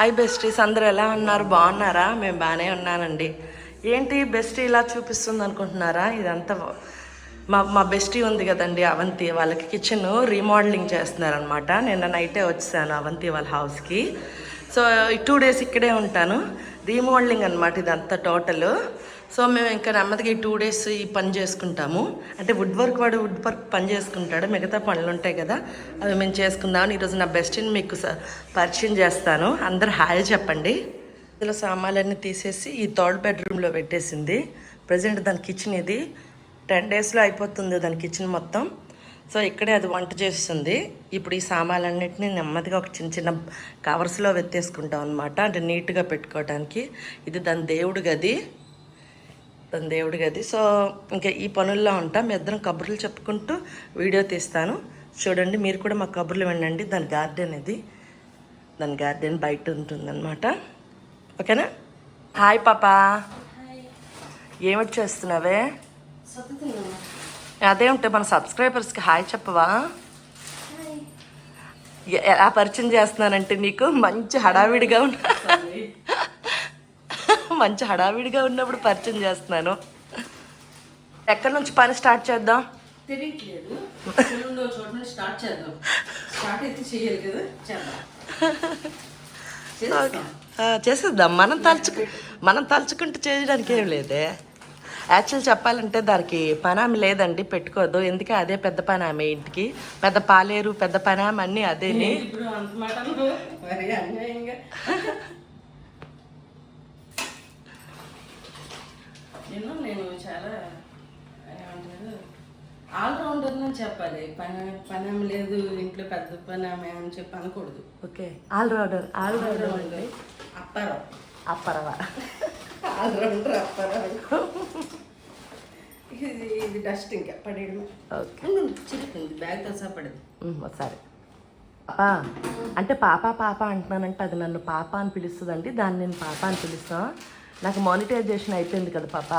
Hi besties అందరూ ఎలా ఉన్నారు? బాగున్నారా? మేము బాగానే ఉన్నానండి. ఏంటి బెస్టీ ఇలా చూపిస్తుంది అనుకుంటున్నారా? ఇదంతా మా మా బెస్టీ ఉంది కదండి అవంతి. వాళ్ళకి కిచెన్ రీమోడలింగ్ చేస్తున్నారనమాట నిన్న నైటే వచ్చాను అవంతి వాళ్ళ హౌస్కి సో టూ డేస్ ఇక్కడే ఉంటాను. రీమోడలింగ్ అనమాట ఇదంతా టోటల్ సో మేము ఇంకా నెమ్మదిగా ఈ టూ డేస్ ఈ పని చేసుకుంటాము. అంటే వుడ్ వర్క్ వాడు వుడ్ వర్క్ పని చేసుకుంటాడు. మిగతా పనులు ఉంటాయి కదా అవి మేము చేసుకుందామని ఈరోజు నా బెస్ట్ని మీకు స- పరిచయం చేస్తాను. అందరు హాయ్ చెప్పండి. ఇందులో సామాన్లన్నీ తీసేసి ఈ థర్డ్ బెడ్రూమ్లో పెట్టేసింది. ప్రజెంట్ దాని కిచెన్ ఇది. టెన్ డేస్లో అయిపోతుంది దాని కిచెన్ మొత్తం. సో ఇక్కడే అది వంట చేస్తుంది. ఇప్పుడు ఈ సామాన్లన్నింటినీ నెమ్మదిగా ఒక చిన్న చిన్న కవర్స్లో వెత్తేసుకుంటాం అనమాట అంటే నీట్గా పెట్టుకోవడానికి ఇది దాని దేవుడు గది. తన దేవుడి గది సో ఇంకా ఈ పనుల్లో ఉంటాం. మీ ఇద్దరం కబుర్లు చెప్పుకుంటూ వీడియో తీస్తాను. చూడండి మీరు కూడా మా కబుర్లు వినండి. దాని గార్డెన్ ఇది. దాని గార్డెన్ బయట ఉంటుందన్నమాట. ఓకేనా? హాయ్ పాపా. ఏమిటి చేస్తున్నావే? అదే ఉంటే మన సబ్స్క్రైబర్స్కి హాయ్ చెప్పవా? ఎలా పరిచయం చేస్తున్నానంటే నీకు మంచి హడావిడిగా ఉన్నా. మంచి హడావిడిగా ఉన్నప్పుడు పరిచయం చేస్తున్నాను. ఎక్కడి నుంచి పని స్టార్ట్ చేద్దాం? తెలియట్లేదు రెండో చోట నుంచి స్టార్ట్ చేద్దాం. స్టార్ట్ అయితే చేయాలి కదా? చేద్దాం. చేస్తాం ఆ, చేసేద్దాం. మనం తలుచుకు మనం తలుచుకుంటూ చేయడానికి ఏం లేదే. యాక్చువల్ చెప్పాలంటే దానికి పనామి లేదండి. పెట్టుకోదు. ఎందుకే అదే పెద్ద పనామి ఇంటికి. పెద్ద పాలేరు పెద్ద పనామి అన్నీ అదేని ఇప్పుడు అంత మాటలు మరి అన్యాయంగా నేను నేను చాలా ఏమంటారు ఆల్రౌండర్ అని చెప్పాలి. పని పని లేదు ఇంట్లో పెద్ద పని ఆమె అని చెప్పి అనకూడదు. Okay. Allrounder allrounder allrounder Apparao. అప్పరవా? Allrounder Apparao. ఇది ఇది డస్ట్ ఇంకా పడేయడమే ఓకే. చిరుకుంది బ్యాగ్తో సహా పడింది ఉమ్, సరే. పాపా అంటే పాప పాప అంటున్నానంటే అది నన్ను పాప అని పిలుస్తుందండి. దాన్ని నేను పాప అని పిలుస్తాను నాకు మానిటైజేషన్ అయిపోయింది కదా పాప.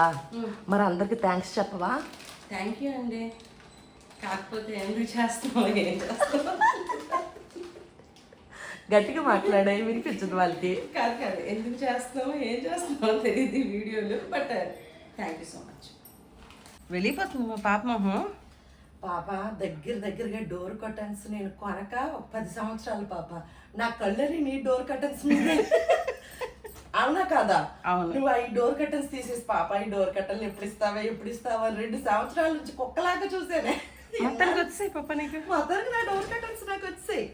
మరి అందరికి థ్యాంక్స్ చెప్పవా? థ్యాంక్ యూ అండి. కాకపోతే ఎందుకు చేస్తున్నావు గట్టిగా మాట్లాడే వినిపించదు వాళ్ళకి. కాదు కాదు ఎందుకు చేస్తున్నావు ఏం చేస్తున్నావు తెలియదు ఈ వీడియోలు but thank you so much వెళ్ళిపోతుంది మా పాప మొహం. పాప దగ్గర దగ్గరగా డోర్ కర్టన్స్ నేను కొనక పది సంవత్సరాలు పాప. నా కళ్ళని నీ డోర్ కర్టన్స్ మీదే. అవునా కాదా. నువ్వు ఈ డోర్ కర్టన్స్ తీసేసి పాప ఈ డోర్ కర్టన్లు ఎప్పుడు ఇస్తావా ఎప్పుడు ఇస్తావా రెండు సంవత్సరాల నుంచి కుక్కలాగా చూసానే. వచ్చేసాయి పాప నీకు? నా డోర్ కర్టన్స్ నాకు వచ్చాయి.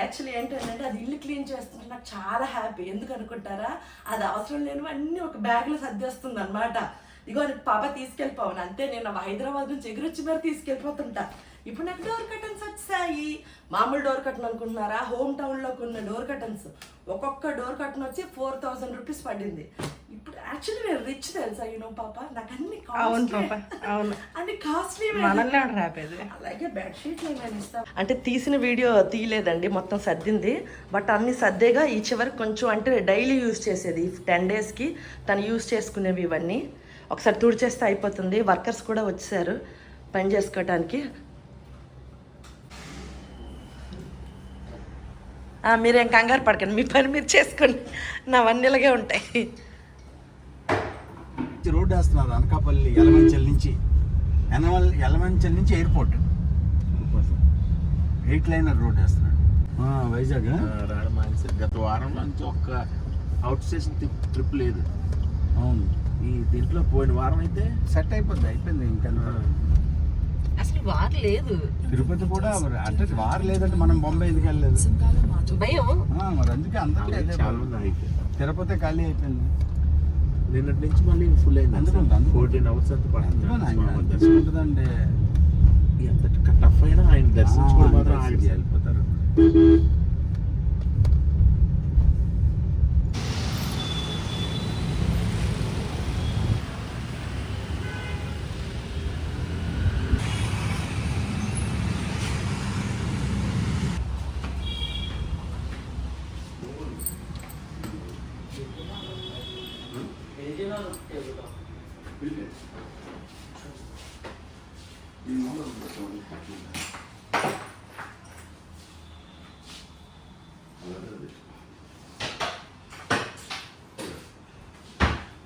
యాక్చువల్లీ ఏంటంటే అది ఇల్లు క్లీన్ చేస్తుంటే నాకు చాలా హ్యాపీ ఎందుకు అనుకుంటారా? అది అవసరం లేనివి అన్నీ ఒక బ్యాగ్లో సర్దేస్తుంది అనమాట ఇగో పాప తీసుకెళ్ళిపోవను. అంతే నేను హైదరాబాద్ నుంచి ఎగురొచ్చి మరి తీసుకెళ్ళిపోతుంటా. ఇప్పుడు నాకు డోర్ కర్టన్స్ వచ్చాయి. మామూలు డోర్ కర్టన్ అనుకుంటున్నారా? హోమ్ టౌన్లో కొన్న డోర్ కర్టన్స్ ఒక్కొక్క డోర్ కర్టన్ వచ్చి ఫోర్ థౌసండ్ రూపీస్ పడింది. ఇప్పుడు యాక్చువల్లీ నేను రిచ్ తెలుసా యూనో పాప? నాకు అన్ని అవును costly. పాప, అవును. అన్ని కాస్ట్లీ అలాగే బెడ్షీట్లు ఏమైనా ఇస్తాం అంటే తీసిన వీడియో తీయలేదండి మొత్తం సర్దింది. బట్ అన్ని సర్దేగా ఈ చివరికి కొంచెం అంటే డైలీ యూజ్ చేసేది. టెన్ డేస్కి తను యూజ్ చేసుకునేవి ఇవన్నీ. ఒకసారి తుడిచేస్తే అయిపోతుంది. వర్కర్స్ కూడా వచ్చారు పని చేసుకోవటానికి. మీరేం కంగారు పడకండి. మీ పని మీరు చేసుకోండి. నావన్నీ ఇలాగే ఉంటాయి. రోడ్డు వేస్తున్నారు అనకాపల్లి యలమంచల్ నుంచి. యనమల్ యలమంచల్ నుంచి ఎయిర్పోర్ట్. ఎయిట్ లైనర్ రోడ్ వేస్తున్నాడు ఆ, వైజాగ్ గత వారం నుంచి ఒక్క అవుట్ స్టేషన్ ట్రిప్ ట్రిప్ లేదు. అవును. ఈ దీంట్లో పోయిన వారం అయితే సెట్ అయిపోద్ది అయిపోయింది ఇంకా. అసలు వారు లేదు. తిరుపతి కూడా అంటే వారు లేదంటే మనం బొంబాయి ఎందుకు వెళ్ళలేదు? భయం. ఆ, మరి అందుకే అందరూ తిరుపతి ఖాళీ అయిపోయింది. నిన్నటి నుంచి మళ్ళీ ఫుల్ అయింది అందుకుంది. ఫోర్టీన్ అవర్స్ అంత పడుతుంది. ఉంటుందండి. ఎంత టఫ్ అయినా ఆయన దర్శించుకోవడం మాత్రం ఆగి వెళ్ళిపోతారు.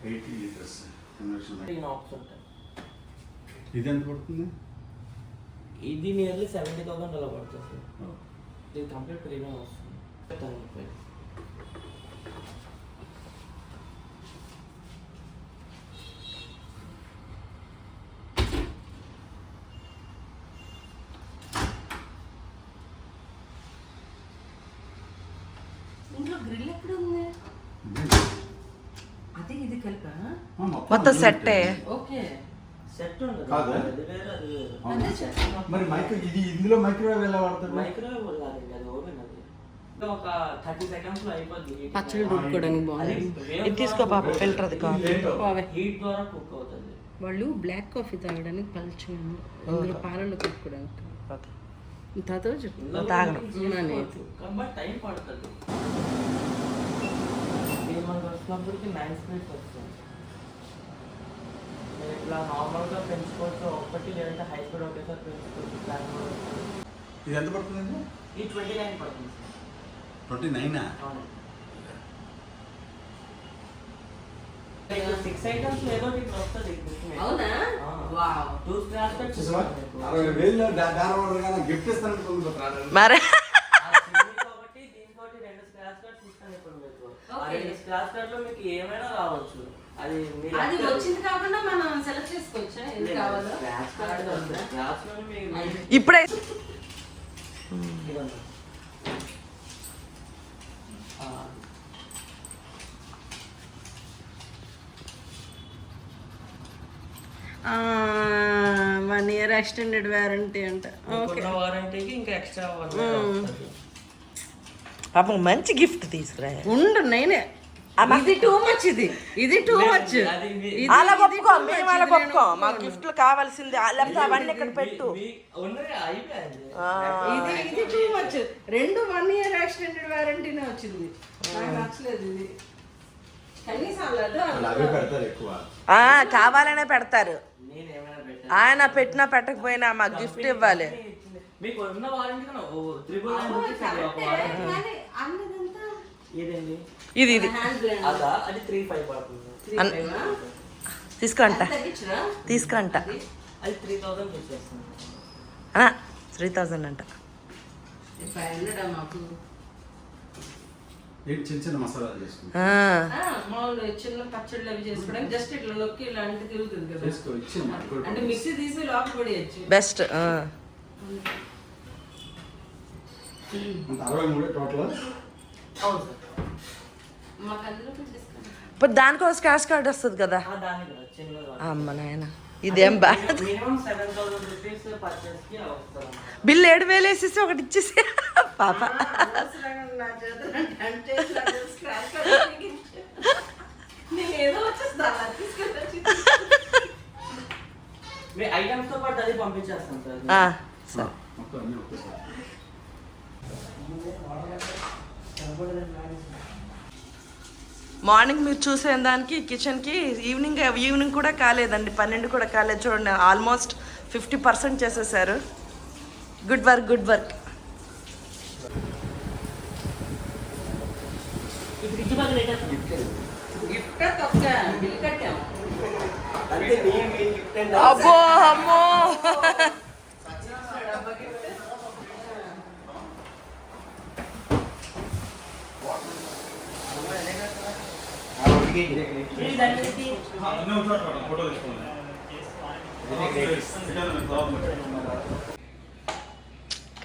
ఎయిటీ లీటర్స్ ఇది ఎంత పడుతుంది? ఇది నియర్లీ సెవెంటీ థౌసండ్ అలా పడుతుంది దీని కంప్లీట్ ప్రీమియం వస్తుంది గ్రిల్ ఎక్కడ ఉంది అది ఇది కలిపా? మొత్తం ఉంటాయి. ఓకే. సెట్ కాదా? అది వేరే అది వేరే అవునా? అదే సెట్ మరి మైక్రో ఇది ఇందులో మైక్రోవేవ్ ఎలా వాడతారు? మైక్రోవేవ్ కాదండి అది ఓవెన్ అది. ఇంకా ఒక థర్టీ సెకండ్స్లో అయిపోద్ది heat. పచ్చడి పెట్టుకోవడానికి బాగుంది. ఇది తీసుకో పాప ఫిల్టర్ అది కావాలి హీట్ ద్వారా కుక్ అవుతుంది. వాళ్ళు బ్లాక్ కాఫీ తాగడానికి పలుచగా ఇందులో పాలలో కలుపుకోవడానికి. తాతో చెప్పు. కాబట్టి టైం పడుతుంది. వచ్చినప్పటికి నైన్ స్పీడ్స్ వస్తుంది. మీరు ఇట్లా నార్మల్గా పెంచుకోవచ్చు ఒకటి లేదంటే హై స్పీడ్ ఒకేసారి పెంచుకోవచ్చు ప్లాన్ కూడా వస్తుంది. ఇది ఎంత పడుతుందండి? ఈ ట్వంటీ నైన్ పడుతుంది సార్. ట్వంటీ నైనా? సిక్స్ ఐటమ్స్ ఏదో ఒకటి ఇప్పుడు వస్తుంది అవునా? వావ్. టూ స్క్రాచ్ కార్డ్స్ అరవై వేలు దాని గిఫ్ట్ ఇస్తాను మరే ఒకటి దీనికోటి రెండు స్క్రాచ్ కార్డ్స్ ఇస్తాను ఇప్పుడు కార్డ్లో మీకు ఏమైనా రావచ్చు. అది మీరు అది వచ్చింది కాకుండా మనం సెలెక్ట్ చేసుకోవచ్చా? ఏది కావాలో? కార్డ్ స్క్రాచ్లో మీకు ఇప్పుడే. వన్ ఇయర్ ఎక్స్టెండెడ్ వారంటీ అంట. మీకున్న వారంటీకి ఇంకా ఎక్స్ట్రా వన్ పాపం మంచి గిఫ్ట్ తీసుకురా. ఉండు నేనే. ఇది టూ మచ్ ఇది. ఇది టూ మచ్ అలా ఒప్పుకో మేము అలా ఒప్పుకో. మాకు గిఫ్ట్లు కావాల్సింది. లేకపోతే అవన్నీ ఇక్కడ పెట్టు. మీ- ఇది ఇది టూ మచ్ రెండు వన్ ఇయర్ ఎక్స్టెండెడ్ వారంటీనే వచ్చింది. నాకు నచ్చలేదు ఇది. కనీసం అలా అవే పెడతారు ఎక్కువ. ఆ, కావాలనే పెడతారు. నేను ఏమైనా పెట్టాను. ఆయన పెట్టినా పెట్టకపోయినా మాకు గిఫ్ట్ ఇవ్వాలి. మీకు ఉన్న వారంటీ కన్నా త్రిబుల్ ఇది ఇది. అదా అది త్రీ ఫైవ్ పడుతుంది. తీసుకురంట. తీసుకురంట. అది? త్రీ థౌసండ్ త్రీ థౌజండ్ అంట. ఫైవ్ హండ్రెడ్ మాకు? ఏంటి చిన్న చిన్న మసాలాలు చేసుకుంటాం. ఆ, ఆ, మామూలు చిన్న పచ్చళ్ళు అవి చేసుకోవడానికి జస్ట్ ఇట్లా నొక్కి ఇలా అంటే తిరుగుతుంది కదా. అంటే మిక్సీ తీసి లోపల పడేయచ్చు. బెస్ట్ ఇప్పుడు దానికో స్క్రాచ్ కార్డ్ వస్తుంది కదా. అమ్మ నాయన ఇదేం బా మినిమం సెవెన్ థౌసండ్ రూపీస్ పర్చేస్కి వస్తారు బిల్ ఏడు వేలు వేసేసి ఒకటి ఇచ్చేసి. పాప. నా చేతులు అంటే అంటే ఇట్లా scratch పడేసి నేను ఏదో వచ్చేస్తా అలా తీసుకెళ్ళి మీ ఐటమ్స్తో పాటు అది పంపించేస్తాం సార్. ఆ, సరే మార్నింగ్ మీరు చూసే దానికి కిచెన్కి ఈవినింగ్ ఈవినింగ్ కూడా కాలేదండి పన్నెండు కూడా కాలేదు. చూడండి ఆల్మోస్ట్ ఫిఫ్టీ పర్సెంట్ చేసేసారు. Good work good work. ఇప్పుడు ఇచ్చి పక్కన గిఫ్ట్ తప్ప బిల్ కట్టాము అంటే మీ మీ గిఫ్ట్ అండ్ అబ్బో అమ్మో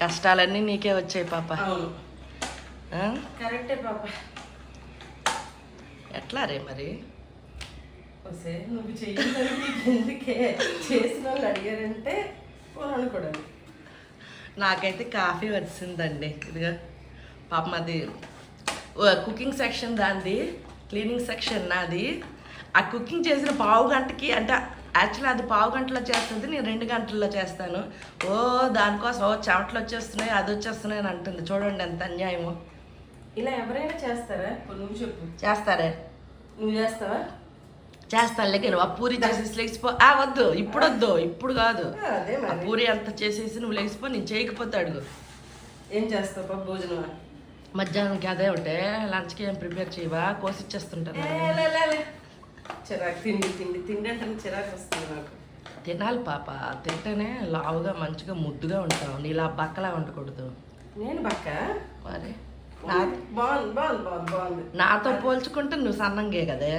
కష్టాలన్నీ నీకే వచ్చాయి పాప? కరెక్టే పాప. ఎట్లా రే మరి? నువ్వు ఎందుకే? చేసిన వాళ్ళు అడిగారంటే అనుకోవడం నాకైతే కాఫీ వచ్చిందండి. ఇదిగా పాపం అది కుకింగ్ సెక్షన్ దాంది. క్లీనింగ్ సెక్షన్ నాది. ఆ కుకింగ్ చేసిన పావు గంటకి అంటే యాక్చువల్లీ అది పావు గంటలో చేస్తుంది నేను రెండు గంటల్లో చేస్తాను. ఓ దానికోసం ఓ చెమటలు వచ్చేస్తున్నాయి అది వచ్చేస్తున్నాయి అని అంటుంది. చూడండి ఎంత అన్యాయమో. ఇలా ఎవరైనా చేస్తారా? నువ్వు చెప్పు. చేస్తారే? నువ్వు చేస్తావా? చేస్తాను లేక నువ్వు ఆ పూరి చేసేసి లేచిపో ఆ వద్దు ఇప్పుడు వద్దు ఇప్పుడు కాదు. అదే ఆ పూరి అంత చేసేసి నువ్వు లేచిపో నేను చేయకపోతే అడుగు. ఏం చేస్తావు? భోజనం. మధ్యాహ్నంకి అదే ఒకటే లంచ్కి ఏం ప్రిపేర్ చేయవా? కోసి ఇచ్చేస్తుంటాను. చిరాకు తిండి తిండి తిండి అంటే చిరాకు వస్తుంది నాకు. తినాలి పాప. తింటేనే లావుగా మంచిగా ముద్దుగా ఉంటావు. నీలా బక్కలా ఉండకూడదు. నేను బక్క? మరి? బాగుంది బాగుంది బాగుంది బాగుంది. నాతో పోల్చుకుంటే నువ్వు సన్నంగే కదే.